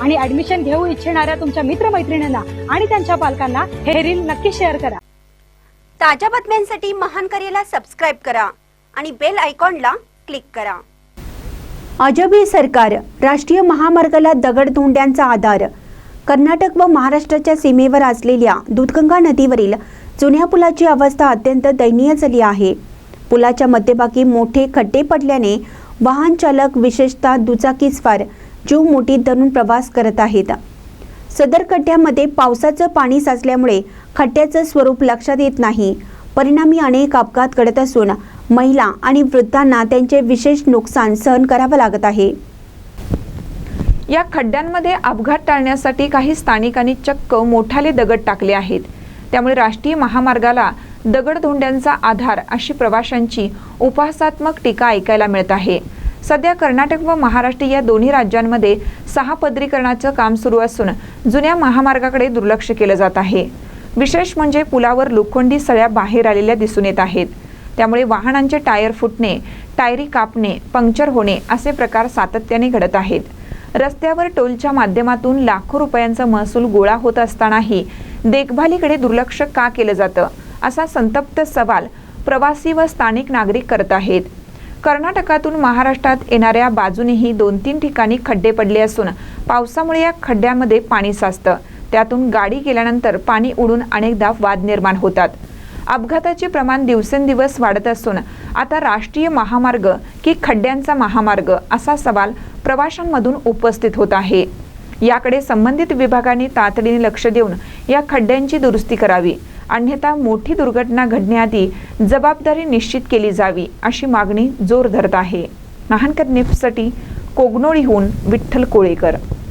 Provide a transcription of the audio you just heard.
आणि ऍडमिशन घेऊ इच्छिणाऱ्या तुमच्या मित्रमैत्रिणींना आणि त्यांच्या पालकांना हे रील नक्की शेअर करा. ताज्या बातम्यांसाठी महान करेला सबस्क्राईब करा आणि बेल आयकॉनला क्लिक करा. अजबी सरकार राष्ट्रीय महामार्गाला दगडधोंड्यांचा आधार. कर्नाटक व महाराष्ट्राच्या सीमेवर असलेल्या दूधगंगा नदीवरील जुन्या पुलाची अवस्था अत्यंत दयनीय झाली आहे. पुलाच्या मध्यभागी मोठे खड्डे पडल्याने वाहन चालक विशेषतः दुचाकीस्वार जीव मुठीत धरून प्रवास करत आहेत. सदर खड्ड्यामध्ये पावसाचं पाणी साचल्यामुळे खड्ड्याचं स्वरूप लक्षात येत नाही. परिणामी अनेक अपघात घडत असून महिला आणि वृद्धांना त्यांचे विशेष नुकसान सहन करावं लागत आहे. या खड्ड्यांमध्ये अपघात टाळण्यासाठी काही स्थानिकांनी चक्क मोठाले दगड टाकले आहेत. त्यामुळे राष्ट्रीय महामार्गाला दगडधोंड्यांचा आधार अशी प्रवाशांची उपहासात्मक टीका ऐकायला मिळत आहे. सध्या कर्नाटक व महाराष्ट्र या दोन्ही राज्यांमध्ये सहा पदरीकरणाचं काम सुरू असून जुन्या महामार्गाकडे दुर्लक्ष केलं जात आहे. विशेष म्हणजे पुलावर लोखंडी सळ्या बाहेर आलेल्या दिसून येत आहेत. त्यामुळे वाहनांचे टायर फुटणे टायरी कापणे पंक्चर होणे असे प्रकार सातत्याने घडत आहेत. रस्त्यावर टोलच्या माध्यमातून लाखो रुपयांचा महसूल गोळा होत असतानाही देखभालीकडे दुर्लक्ष का केलं जातं असा संतप्त सवाल प्रवासी व स्थानिक नागरिक करत आहेत. कर्नाटकातून महाराष्ट्रात येणाऱ्या बाजूनेही दोन तीन ठिकाणी खड्डे पडले असून पावसामुळे या खड्ड्यामध्ये पाणी साचतं. त्यातून गाडी गेल्यानंतर पाणी उडून अनेकदा वाद निर्माण होतात. अपघाताचे प्रमाण दिवसेंदिवस वाढत असून आता राष्ट्रीय महामार्ग की खड्ड्यांचा महामार्ग असा सवाल प्रवाशांमधून उपस्थित होत आहे. याकडे संबंधित विभागाने तातडीने लक्ष देऊन या खड्ड्यांची दुरुस्ती करावी. अन्यथा मोठी दुर्घटना घडण्याआधी जबाबदारी निश्चित केली जावी अशी मागणी जोर धरत आहे. नाहनकर निफ्टसाठी कोगनोळीहून विठ्ठल कोळेकर.